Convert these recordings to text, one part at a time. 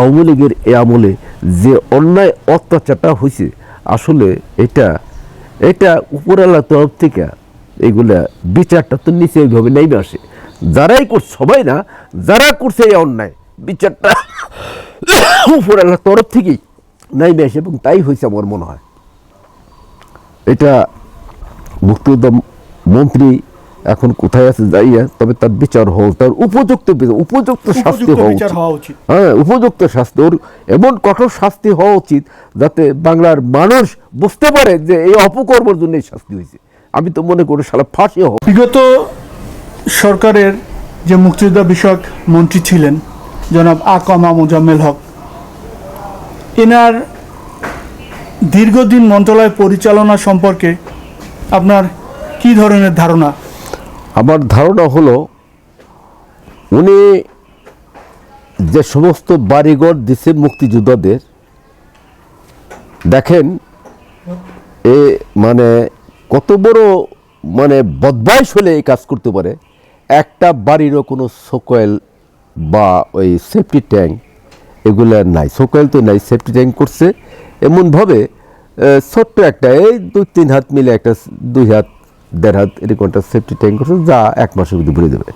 আওয়ামী লীগের এ আমলে যে অন্যায় অত্যাচারটা হয়েছে, আসলে এটা এটা উপরওয়ালার তরফ থেকে এগুলা বিচারটা তো নিচে এইভাবে নেমে আসে। যারাই করছে সবাই না, যারা করছে এই অন্যায়, বিচারটা উপরওয়ালার তরফ থেকেই নেমে আসে এবং তাই হয়েছে আমার মনে হয়। এটা মুক্তিযোদ্ধা মন্ত্রী এখন কোথায় আছে যাইয়া তবে তার বিচার হোক তার উপযুক্ত উপযুক্ত শাস্তি হওয়া উচিত। হ্যাঁ উপযুক্ত শাস্তি ওর এমন কঠোর শাস্তি হওয়া উচিত যাতে বাংলার মানুষ বুঝতে পারে যে এই অপকর্মের জন্য শাস্তি হয়েছে। আমি তো মনে করি সারা ফাঁসি হোক বিগত সরকারের যে মুক্তিযোদ্ধা বিষয়ক মন্ত্রী ছিলেন জনাব আকমা মোজাম্মেল হক এনার দীর্ঘদিন মন্ত্রণালয় পরিচালনা সম্পর্কে আপনার কি ধরনের ধারণা? আমার ধারণা হলো, উনি যে সমস্ত বাড়িঘর দিছে মুক্তিযোদ্ধাদের, দেখেন, এ মানে কত বড় মানে বদমাইশ হলে এই কাজ করতে পারে। একটা বাড়িরও কোনো সোকয়েল বা ওই সেফটি ট্যাঙ্ক এগুলো নাই, সোকয়েল তো নাই, সেফটি ট্যাঙ্ক করছে। এমনভাবে ছোট্ট একটা, এই দুই তিন হাত মিলে একটা, দুই হাত দেড় হাত একটা সেফটি ট্যাঙ্ক করছে, যা এক মাসের মধ্যে ভরে দেবে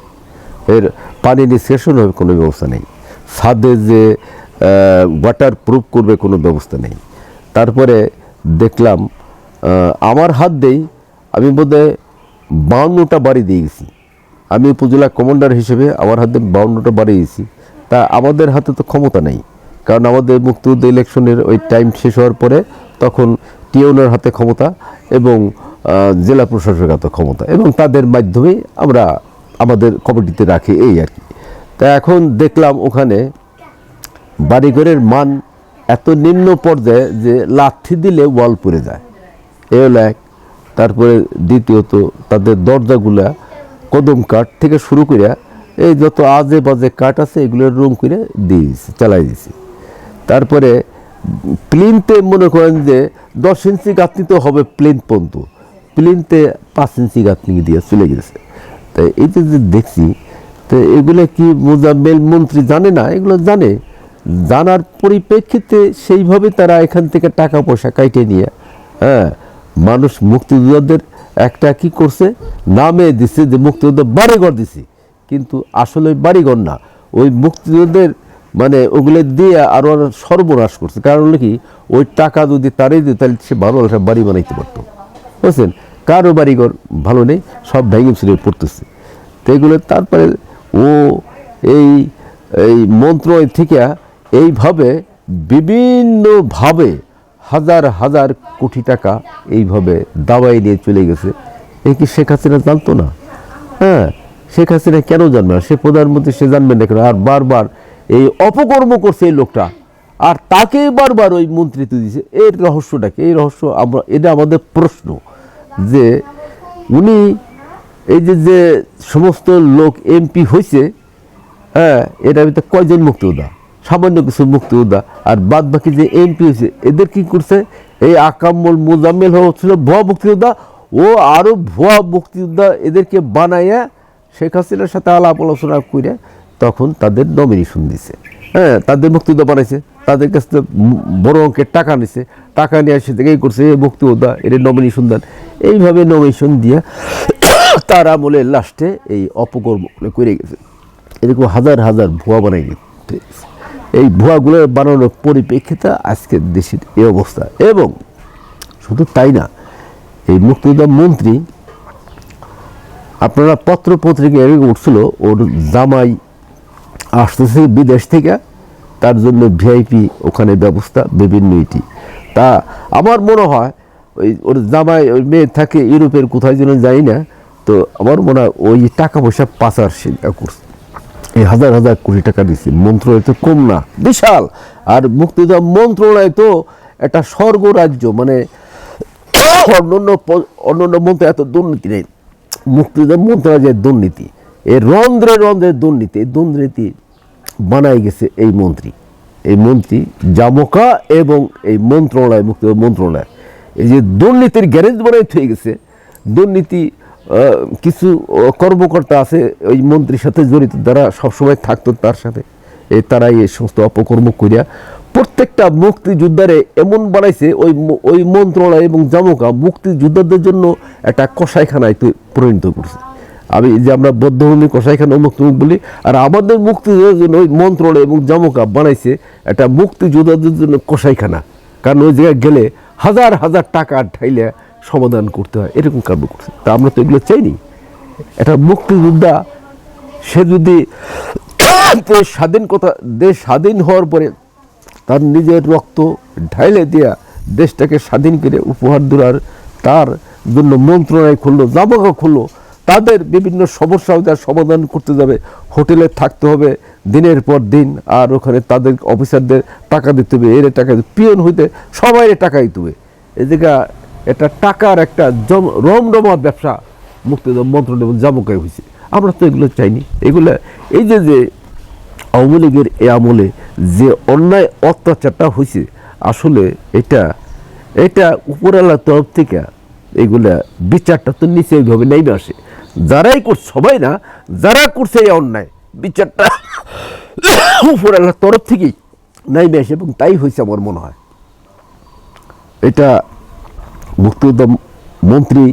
এর পানি নিষ্কাশন হবে কোনো ব্যবস্থা নেই। ছাদে যে ওয়াটার প্রুফ করবে কোনো ব্যবস্থা নেই। তারপরে দেখলাম আমার হাত দেই আমি বোধহয় বাউন্নটা বাড়ি দিয়ে গেছি। আমি উপজেলা কমান্ডার হিসেবে আমার হাতে বাউন্নটা বাড়ি দিয়েছি। তা আমাদের হাতে তো ক্ষমতা নেই। কারণ আমাদের মুক্তিযুদ্ধ ইলেকশনের ওই টাইম শেষ হওয়ার পরে তখন টিউনের হাতে ক্ষমতা এবং জেলা প্রশাসকের হাতে ক্ষমতা। এবং তাদের মাধ্যমে আমরা আমাদের কমিটিতে রাখি এই আর কি। তা এখন দেখলাম ওখানে বাড়িঘরের মান এত নিম্ন পর্যায়ে যে লাথি দিলে ওয়াল পড়ে যায়। এ হলো এক। তারপরে দ্বিতীয়ত তাদের দরজাগুলা কদম কাঠ থেকে শুরু করে এই যত আজে বাজে কাঠ আছে এগুলো রুম করে দিয়ে দিয়েছি, চালাই দিয়েছি। তারপরে প্লিনতে মনে করেন যে দশ ইঞ্চি গাঁথনি তো হবে প্লেন পর্যন্ত। প্লিনতে পাঁচ ইঞ্চি গাঁথনি দিয়ে চলে গেছে। তাই এই যে দেখছি, তো এগুলো কি মোজাম্মেল মন্ত্রী জানে না? এগুলো জানে। জানার পরিপ্রেক্ষিতে সেইভাবে তারা এখান থেকে টাকা পয়সা কাইটে নিয়ে হ্যাঁ মানুষ মুক্তিযোদ্ধাদের একটা কি করছে? নামে দিছে যে মুক্তিযোদ্ধা বাড়িঘর দিছে। কিন্তু আসলে বাড়িঘর না। ওই মুক্তিযোদ্ধাদের মানে ওগুলো দিয়ে আরও আরও সর্বনাশ করছে। কারণ হলো কি, ওই টাকা যদি তারই দিত তাহলে সে ভালো বাড়ি বানাইতে পারতো। বুঝছেন? কারও বাড়িঘর ভালো নেই, সব ভেঙে ছিঁড়ে পড়তেছে। তো এগুলো তারপরে ও এই এই মন্ত্রণালয় থেকে এইভাবে বিভিন্নভাবে হাজার হাজার কোটি টাকা এইভাবে দাবাই নিয়ে চলে গেছে। এই কি শেখ হাসিনা জানতো না? হ্যাঁ শেখ হাসিনা কেন জানবে না? সে প্রধানমন্ত্রী, সে জানবে না কেন? আর বারবার এই অপকর্ম করছে এই লোকটা। আর তাকে বারবার ওই মন্ত্রিত্ব দিয়েছে এর রহস্যটাকে এই রহস্য আমরা, এটা আমাদের প্রশ্ন। যে উনি এই যে যে সমস্ত লোক এমপি হয়েছে হ্যাঁ এটার ভিতরে কয়জন মুক্তিযোদ্ধা? সামান্য কিছু মুক্তিযোদ্ধা। আর বাদ বাকি যে এমপি হয়েছে এদের কি করছে? এই আকাম্মল মোজাম্মেল হচ্ছিল ভুয়া মুক্তিযোদ্ধা ও আরও ভুয়া মুক্তিযোদ্ধা এদেরকে বানাইয়া শেখ হাসিনার সাথে আলাপ আলোচনা করে তখন তাদের নমিনেশন দিছে। হ্যাঁ তাদের মুক্তিযোদ্ধা বানাইছে। তাদের কাছ থেকে বড় অঙ্কের টাকা নিছে। টাকা নিয়ে এসে থেকে এই করছে এই মুক্তিযোদ্ধা এদের নমিনেশন দেন। এইভাবে নমিনেশন দিয়ে তার আমলে লাস্টে এই অপকর্ম করে গেছে। এরকম হাজার হাজার ভুয়া বানাই গেছে। এই ভুয়াগুলো বানানোর পরিপ্রেক্ষিতে আজকের দেশের এই অবস্থা। এবং শুধু তাই না, এই মুক্তিযোদ্ধা মন্ত্রী, আপনারা পত্র পত্রিকা এরকম উঠছিল, ওর জামাই আসতেছে বিদেশ থেকে, তার জন্য ভিআইপি ওখানে ব্যবস্থা, বিভিন্ন ইটি তা আমার মনে হয়, ওই ওর জামাই ওই মেয়ে থাকে ইউরোপের কোথায় যেন যাই না, তো আমার মনে হয় ওই টাকা পয়সা পাচার সে করছে। এই হাজার হাজার কোটি টাকা দিচ্ছে মন্ত্রণালয় তো কম না, বিশাল। আর মুক্তিযোদ্ধা মন্ত্রণালয় তো একটা স্বর্গ রাজ্য মানে অন্যান্য অন্যান্য মন্ত্রী এত দুর্নীতি নেই। মুক্তিযোদ্ধা মন্ত্রণালয়ের দুর্নীতি, এই রন্ধ্রে রন্ধ্রে দুর্নীতি, এই দুর্নীতি বানাই গেছে এই মন্ত্রী। এই মন্ত্রী জামকা এবং এই মন্ত্রণালয় মুক্তিযোদ্ধা মন্ত্রণালয়। এই যে দুর্নীতির গ্যারেজ বানাই হয়ে গেছে, দুর্নীতি কিছু কর্মকর্তা আছে ওই মন্ত্রীর সাথে জড়িত যারা সবসময় থাকতো তার সাথে। এই তারাই এই সমস্ত অপকর্ম করিয়া প্রত্যেকটা মুক্তিযোদ্ধারে এমন বানাইছে, ওই ওই মন্ত্রণালয় এবং জামুকা মুক্তিযোদ্ধাদের জন্য একটা কষাইখানায় পরিণত করছে। আমি যে আমরা বদ্ধভূমি কষাইখানা মুক্তিমুখ বলি, আর আমাদের মুক্তিযোদ্ধার জন্য ওই মন্ত্রণালয় এবং জামকা বানাইছে একটা মুক্তিযোদ্ধাদের জন্য কষাইখানা কারণ ওই জায়গায় গেলে হাজার হাজার টাকা ঠাইলে সমাধান করতে হয়, এরকম কাণ্ড করছে। তা আমরা তো এগুলো চাইনি। একটা মুক্তিযোদ্ধা, সে যদি স্বাধীন কথা, দেশ স্বাধীন হওয়ার পরে তার নিজের রক্ত ঢাইলে দিয়া দেশটাকে স্বাধীন করে উপহার দেওয়ার তার জন্য মন্ত্রণালয় খুললো, জামাকা খুললো তাদের বিভিন্ন সমস্যা তার সমাধান করতে যাবে। হোটেলে থাকতে হবে দিনের পর দিন, আর ওখানে তাদের অফিসারদের টাকা দিতে হবে। এর টাকা পিয়ন হইতে সবাই টাকা দিতে হবে এদিকে এটা টাকার একটা জম, রমরমা ব্যবসা মুক্তিযোদ্ধা মন্ত্রণ এবং জামকায় হয়েছে আমরা তো এগুলো চাইনি। এগুলো, এই যে যে আওয়ামী লীগের এ আমলে যে অন্যায় অত্যাচারটা হয়েছে আসলে এটা এটা উপরওয়ালার তরফ থেকে এগুলা বিচারটা তো নিচে এইভাবে নেমে আসে। যারাই করছে সবাই না যারা করছে এই অন্যায় বিচারটা উপরওয়ালার তরফ থেকেই নেমে আসে এবং তাই হয়েছে আমার মনে হয়। এটা মুক্তিযোদ্ধা মন্ত্রী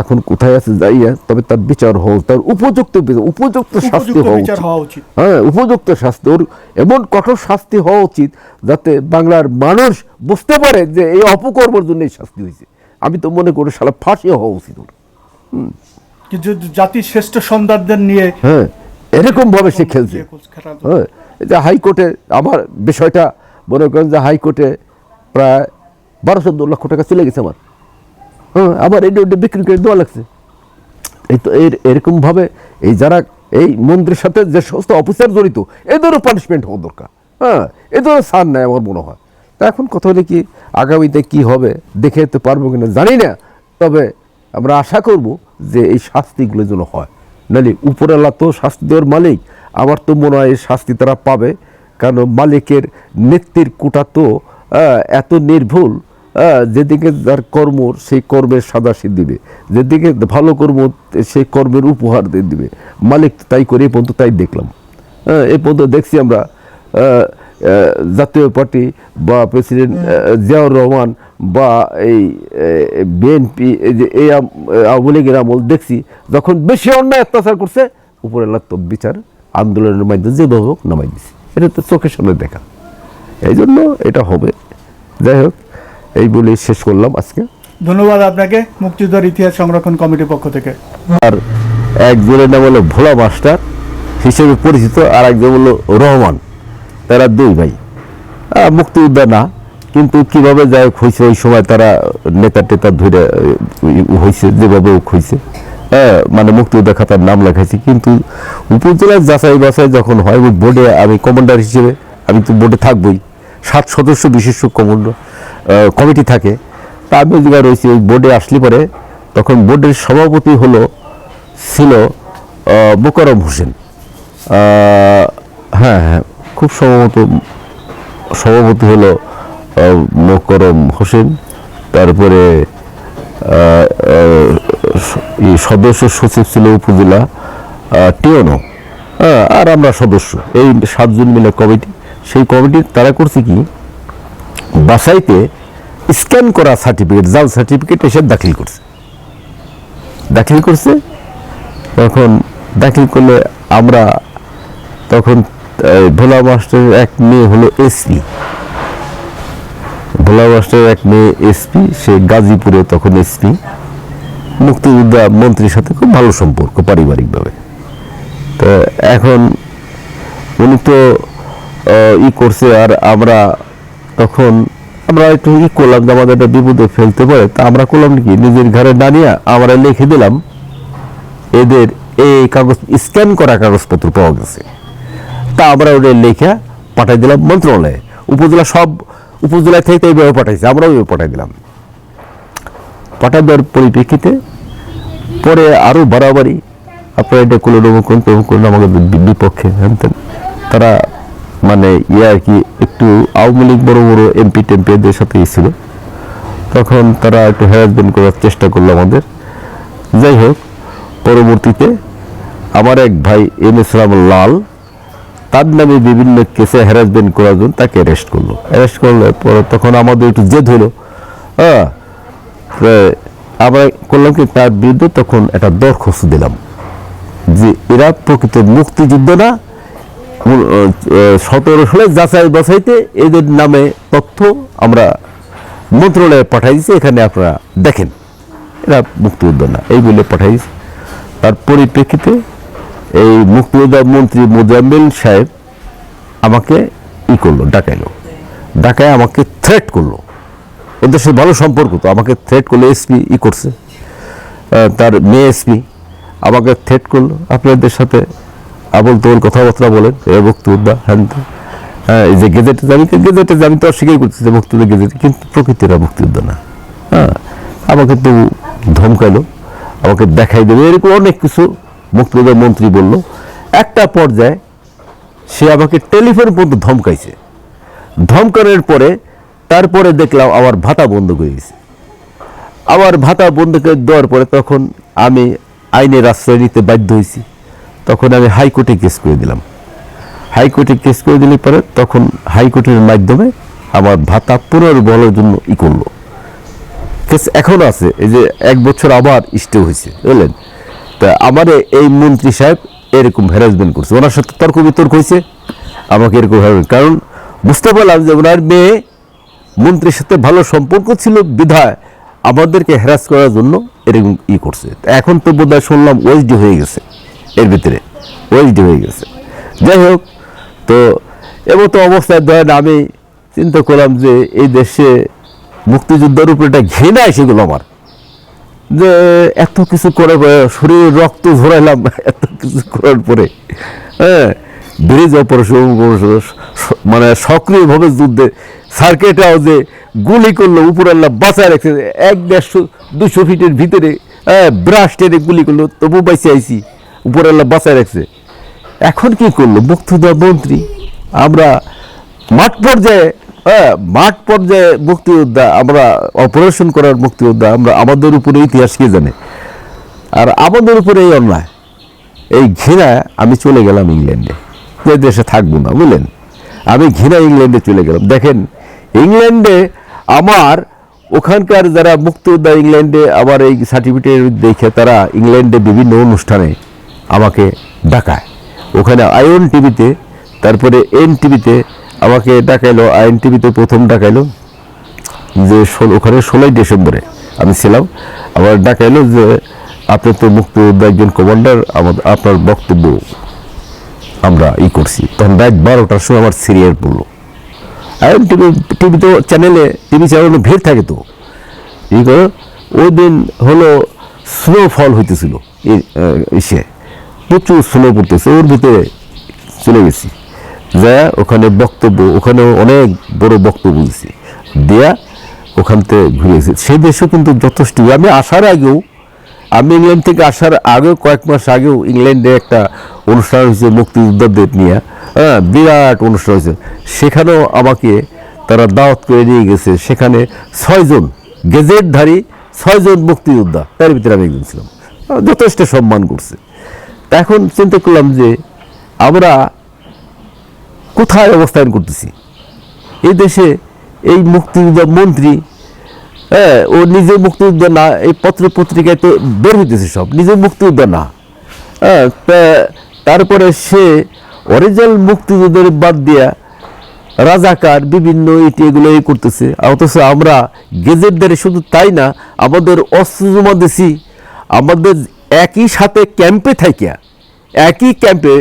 এখন কোথায় আছে যাইয়া তবে তার বিচার হোক তার উপযুক্ত উপযুক্ত শাস্তি হওয়া উচিত। হ্যাঁ উপযুক্ত শাস্তি ওর এমন কঠোর শাস্তি হওয়া উচিত যাতে বাংলার মানুষ বুঝতে পারে যে এই অপকর্মের জন্য এই শাস্তি হয়েছে। আমি তো মনে করি সারা ফাঁসি হওয়া উচিত ওর। কিন্তু জাতির শ্রেষ্ঠ সন্তানদের নিয়ে হ্যাঁ এরকম ভাবে সে খেলছে। খেলা হ্যাঁ এই যে হাইকোর্টে আমার বিষয়টা মনে করেন যে হাইকোর্টে প্রায় বারো চোদ্দ লক্ষ টাকা চলে গেছে আমার। হ্যাঁ আবার এই ওটা বিক্রি করে দেওয়া লাগছে। এই তো এর এরকমভাবে এই যারা এই মন্ত্রীর সাথে যে সমস্ত অফিসার জড়িত এদেরও পানিশমেন্ট হওয়া দরকার। হ্যাঁ এদেরও সার নেয় আমার মনে হয়। তা এখন কথা হলে কি আগামীতে কি হবে দেখে তো পারব কিনা জানি না। তবে আমরা আশা করব যে এই শাস্তিগুলো যেন হয়। নাহলে উপরওয়ালা তো শাস্তি দেওয়ার মালিক, আমার তো মনে হয় শাস্তি তারা পাবে। কারণ মালিকের নেত্রীর কোটা তো এত নির্ভুল যেদিকে যার কর্ম, সেই কর্মের সাদাশি দিবে। যেদিকে ভালো কর্ম, সেই কর্মের উপহার দিয়ে দিবে। মালিক তাই করে এ পর্যন্ত তাই দেখলাম। হ্যাঁ এ পর্যন্ত দেখছি আমরা জাতীয় পার্টি বা প্রেসিডেন্ট জিয়াউর রহমান বা এই বিএনপি এই আওয়ামী লীগের আমল দেখছি যখন বেশি অন্যায় অত্যাচার করছে উপরে তো বিচার আন্দোলনের মাধ্যমে যেভাবে হোক নামাই দিছে। এটা তো চোখের সামনে দেখা। এই জন্য এটা হবে। যাই হোক এই বলে শেষ করলাম আজকে। ধন্যবাদ আপনাকে মুক্তিযোদ্ধার ইতিহাস সংরক্ষণ কমিটির পক্ষ থেকে। আর একজনের নাম হলো ভোলা মাস্টার হিসেবে পরিচিত আর একজন হলো রহমান। তারা দুই ভাই। মুক্তিযোদ্ধা না, কিন্তু কীভাবে যাই হয়েছে ওই সময় তারা নেতা টেতা ধরে হয়েছে যেভাবে হয়েছে হ্যাঁ মানে মুক্তিযোদ্ধা খাতার নাম লেখাইছে, কিন্তু উপজেলার যাচাই বাছাই যখন হয়, ওই বোর্ডে আমি কমান্ডার হিসেবে, আমি তো বোর্ডে থাকবই, সাত সদস্য বিশিষ্ট কমান্ডার কমিটি থাকে। তা আমি ওই রয়েছি ওই বোর্ডে আসলে পরে, তখন বোর্ডের সভাপতি হলো, ছিল মোকারম হোসেন। হ্যাঁ হ্যাঁ। খুব সম্ভবত সভাপতি হলো মোকরম হোসেন। তারপরে সদস্য সচিব ছিল উপজেলা টিওনো। হ্যাঁ, আর আমরা সদস্য। এই সাতজন মিলে কমিটি। সেই কমিটি তারা করছে কি? বাসাইতে স্ক্যান করা সার্টিফিকেট জাল সার্টিফিকেট এসে দাখিল করছে। দাখিল করছে। তখন দাখিল করলে আমরা তখন ভোলা মাস্টারের এক মেয়ে হলো এসপি ভোলা মাস্টারের এক মেয়ে এসপি সে গাজীপুরে তখন এসপি মুক্তিযোদ্ধা মন্ত্রীর সাথে খুব ভালো সম্পর্ক পারিবারিকভাবে। তো এখন উনি তো ই করছে আর আমরা তখন, আমরা একটু ই করলাম যে আমাদের একটা বিপদে ফেলতে পারে। তা আমরা করলাম কি, নিজের ঘরে নিয়ে আমরা লিখে দিলাম, এদের এই কাগজ, স্ক্যান করা কাগজপত্র পাওয়া গেছে। তা আমরা ওদের লেখা পাঠাই দিলাম মন্ত্রণালয়ে। উপজেলা সব উপজেলা থেকে এইভাবে পাঠাইছে, আমরাও এইভাবে পাঠাই দিলাম। পাঠাই দেওয়ার পরিপ্রেক্ষিতে পরে আরও বাড়াবাড়ি, আপনারা এটা করলেন অমুক করুন তমুক করুন আমাদের বিপক্ষে হ্যান ত্যান। তারা মানে ইয়ে আর কি একটু আওয়ামী লীগ বড় বড় এমপি টেম্পি এদের সাথে ছিল তখন তারা একটু হ্যারাসমেন্ট করার চেষ্টা করল আমাদের। যাই হোক, পরবর্তীতে আমার এক ভাই এম এস রাম লাল তার নামে বিভিন্ন কেসে হ্যারাসমেন্ট করার জন্য তাকে অ্যারেস্ট করল। অ্যারেস্ট করলে পরে তখন আমাদের একটু জেদ হলো। হ্যাঁ আমরা করলাম কি, তার বিরুদ্ধে তখন একটা দরখাস্ত দিলাম যে এরা প্রকৃত মুক্তিযুদ্ধ না সতেরো সালে যাচাই বাছাইতে এদের নামে তথ্য আমরা মন্ত্রণালয়ে পাঠাই দিয়েছি, এখানে আপনারা দেখেন। এরা মুক্তিযুদ্ধ না, এই বলে পাঠাই তার পরিপ্রেক্ষিতে এই মুক্তিযোদ্ধা মন্ত্রী মোজাম্মেল সাহেব আমাকে ই করল, ডাকাইলো। ডাকায় আমাকে থ্রেট করল। ওদের সাথে ভালো সম্পর্ক তো, আমাকে থ্রেট করল এসপি ই করছে। তার মেয়ে এসপি আমাকে থ্রেট করল। আপনাদের সাথে আবল তোল কথাবার্তা বলেন, এ বক্তব্য হ্যান হ্যাঁ এই যে গেজেটে আমি গেজেটে আমি তো অস্বীকার যে মুক্তিযুদ্ধ গেজেট, কিন্তু প্রকৃতিরা মুক্তিযুদ্ধ না। হ্যাঁ আমাকে তো ধমকাইলো, আমাকে দেখাই দেবে এরকম অনেক কিছু মুক্তিযুদ্ধ মন্ত্রী বলল, একটা পর্যায়ে সে আমাকে টেলিফোন পর্যন্ত ধমকাইছে। ধমকানোর পরে তারপরে দেখলাম আমার ভাতা বন্ধ করে গেছে। আমার ভাতা বন্ধ করে দেওয়ার পরে তখন আমি আইনের আশ্রয় নিতে বাধ্য হয়েছি। তখন আমি হাইকোর্টে কেস করে দিলাম। হাইকোর্টে কেস করে দিলে পরে তখন হাইকোর্টের মাধ্যমে আমার ভাতা পুনর্বলের জন্য ই করল। কেস এখনও আছে, এই যে এক বছর আবার স্টে হয়েছে, বুঝলেন? তা আমার এই মন্ত্রী সাহেব এরকম হ্যারাসমেন্ট করছে। ওনার সাথে তর্ক বিতর্ক হয়েছে, আমাকে এরকম harassment- কারণ বুঝতে পারলাম যে ওনার মেয়ে মন্ত্রীর সাথে ভালো সম্পর্ক ছিল, বিধায় আমাদেরকে হ্যারাস করার জন্য এরকম ই করছে। এখন তো বোধহয় শুনলাম ওয়েসডি হয়ে গেছে, এর ভিতরে ওয়েসডি হয়ে গেছে। যাই হোক, তো এমতো অবস্থায় ধরেন আমি চিন্তা করলাম যে এই দেশে মুক্তিযুদ্ধের উপরে একটা ঘৃণা এসে গেল আমার। যে এত কিছু করে পরে শরীরে রক্ত ঝরাইলাম, এত কিছু করার পরে হ্যাঁ ব্রিজ অপারেশন মানে সক্রিয়ভাবে যুদ্ধে সার্কিট যে গুলি করল, উপর আল্লাহ বাঁচায় রাখছে, এক দেড়শো দুশো ফিটের ভিতরে হ্যাঁ ব্রাশ টেনে গুলি করল, তবু বাইসে আইছি, উপর আল্লাহ বাঁচায় রাখছে। এখন কি করল মুক্তিযোদ্ধা মন্ত্রী, আমরা মাঠ পর্যায়ে হ্যাঁ মাঠ পর্যায়ে মুক্তিযোদ্ধা আমরা অপারেশন করার মুক্তিযোদ্ধা আমরা আমাদের উপরে ইতিহাস কে জানে? আর আমাদের উপরে এই অন্যায়, এই ঘৃণা আমি চলে গেলাম ইংল্যান্ডে। যে দেশে থাকব না, বুঝলেন? আমি ঘৃণা ইংল্যান্ডে চলে গেলাম। দেখেন, ইংল্যান্ডে আমার ওখানকার যারা মুক্তিযোদ্ধা ইংল্যান্ডে আবার এই সার্টিফিকেট দেখে তারা ইংল্যান্ডে বিভিন্ন অনুষ্ঠানে আমাকে ডাকায়। ওখানে আয়ন টিভিতে তারপরে এন টিভিতে আমাকে ডাকাইলো, আইন টিভিতে প্রথম ডাকাইলো যে ওখানে ষোলোই ডিসেম্বরে আমি ছিলাম। আবার ডাকাইলো যে আপনি তো মুক্তিযোদ্ধা একজন কমান্ডার আমাদের আপনার বক্তব্য আমরা ই করছি। তখন রাত বারোটার সময় আমার সিরিয়াল পড়ল। আর টিভি টিভি তো চ্যানেলে টিভি চ্যানেলে ভিড় থাকে তো। ই করে ওই দিন হলো স্নোফল হইতেছিল ইসে। প্রচুর স্নো পড়তেছে, ওর ভিতরে চলে গেছি। যা ওখানে বক্তব্য ওখানে অনেক বড় বক্তব্য দিয়েছি দেয়া ওখান থেকে ঘুরে সেই দেশেও কিন্তু যথেষ্ট। আমি আসার আগেও আমি ইংল্যান্ড থেকে আসার আগেও, কয়েক মাস আগেও ইংল্যান্ডে একটা অনুষ্ঠান হয়েছে মুক্তিযোদ্ধাদের নিয়ে। হ্যাঁ বিরাট অনুষ্ঠান হয়েছে। সেখানেও আমাকে তারা দাওয়াত করে নিয়ে গেছে। সেখানে ছয়জন গেজেটধারী, ছয়জন মুক্তিযোদ্ধা, তার ভিতরে আমি একজন ছিলাম। যথেষ্ট সম্মান করছে। এখন চিন্তা করলাম যে আমরা কোথায় অবস্থান করতেছি? এই দেশে এই মুক্তিযোদ্ধা মন্ত্রী হ্যাঁ ও নিজে মুক্তিযোদ্ধা না, এই পত্র পত্রিকায় তো বের হইতেছে সব, নিজে মুক্তিযোদ্ধা না। হ্যাঁ তারপরে সে অরিজিনাল মুক্তিযুদ্ধের বাদ দিয়া রাজাকার, বিভিন্ন এটি এগুলো এই করতেছে। অথচ আমরা গেজেটদারে শুধু তাই না, আমাদের অস্ত্র জমা দিছি, আমাদের একই সাথে ক্যাম্পে থাকিয়া একই ক্যাম্পে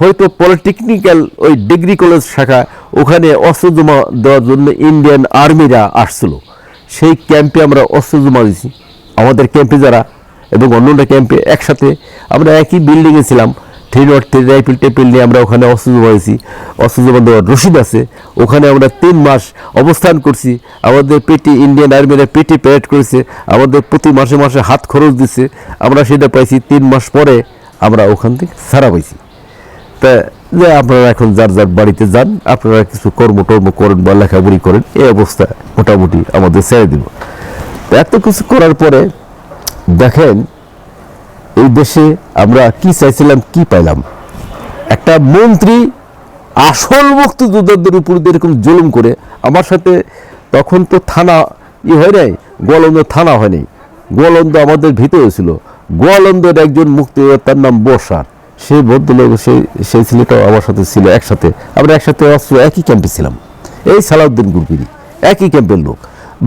হয়তো পলিটেকনিক্যাল ওই ডিগ্রি কলেজ শাখা ওখানে অস্ত্র জমা দেওয়ার জন্য ইন্ডিয়ান আর্মিরা আসছিল। সেই ক্যাম্পে আমরা অস্ত্র জমা দিছি আমাদের ক্যাম্পে যারা এবং অন্যান্য ক্যাম্পে একসাথে আমরা একই বিল্ডিংয়ে ছিলাম। থ্রি নট থ্রি রাইফেল টেপিল নিয়ে আমরা ওখানে অস্ত্র জমা দিয়েছি। অস্ত্র জমা দেওয়ার রসিদ আছে। ওখানে আমরা তিন মাস অবস্থান করছি। আমাদের পেটি ইন্ডিয়ান আর্মিরা পেটি প্যারেড করেছে। আমাদের প্রতি মাসে মাসে হাত খরচ দিচ্ছে। আমরা সেটা পাইছি। তিন মাস পরে আমরা ওখান থেকে ছাড়া পাইছি। তা যে আপনারা এখন যার যার বাড়িতে যান, আপনারা কিছু কর্ম টর্ম করেন বা লেখাপড়ি করেন, এই অবস্থা মোটামুটি আমাদের ছেড়ে দিব। এত কিছু করার পরে দেখেন, এই দেশে আমরা কি চাইছিলাম, কি পাইলাম? একটা মন্ত্রী আসল মুক্তিযোদ্ধাদের উপর এরকম জুলুম করে আমার সাথে তখন তো থানা ই হয় নাই, গোয়ালন্দ থানা হয়নি গোয়ালন্দ আমাদের ভিতরে ছিল। গোয়ালন্দের একজন মুক্তিযোদ্ধার নাম বর্ষার। সেই ভদ্রলোক সেই সেই ছেলেটাও আমার সাথে ছিল একসাথে। আমরা একসাথে অস্ত্র, একই ক্যাম্পে ছিলাম। এই সালাউদ্দিন গ্রুপেরই একই ক্যাম্পের লোক।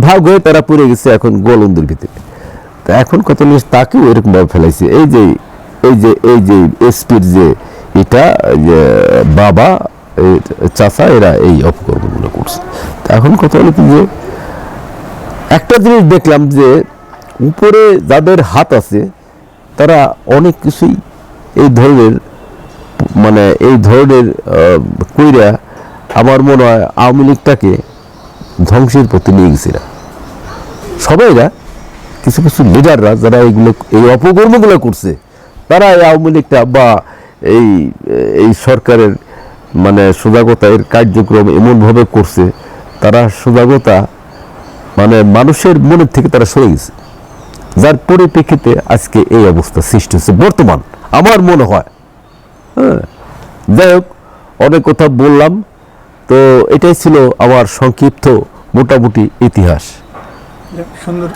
ভাগ হয়ে তারা পড়ে গেছে এখন গোয়ালন্দের ভিতরে। তা এখন কত জিনিস তাকেও এরকম ভাবে ফেলাইছে। এই যে এই যে এই যে এসপির যে এটা যে বাবা চাচা, এরা এই অপকর্মগুলো করছে। তা এখন কথা হলো কি যে, একটা জিনিস দেখলাম যে, উপরে যাদের হাত আছে, তারা অনেক কিছুই এই ধরনের মানে এই ধরনের কইরা আমার মনে হয় আওয়ামী লীগটাকে ধ্বংসের পথে নিয়ে গেছে এরা। সবাই না, কিছু কিছু লিডাররা যারা এইগুলো, এই অপকর্মগুলো করছে, তারা এই আওয়ামী লীগটা বা এই এই সরকারের মানে সজাগতা এর কার্যক্রম এমনভাবে করছে, তারা সজাগতা মানে মানুষের মনের থেকে তারা সরে গেছে যার পরিপ্রেক্ষিতে আজকে এই অবস্থা সৃষ্টি হচ্ছে বর্তমান আমার মনে হয়। হ্যাঁ। যাই হোক, অনেক কথা বললাম। তো এটাই ছিল আমার সংক্ষিপ্ত মোটামুটি ইতিহাস। সুন্দর।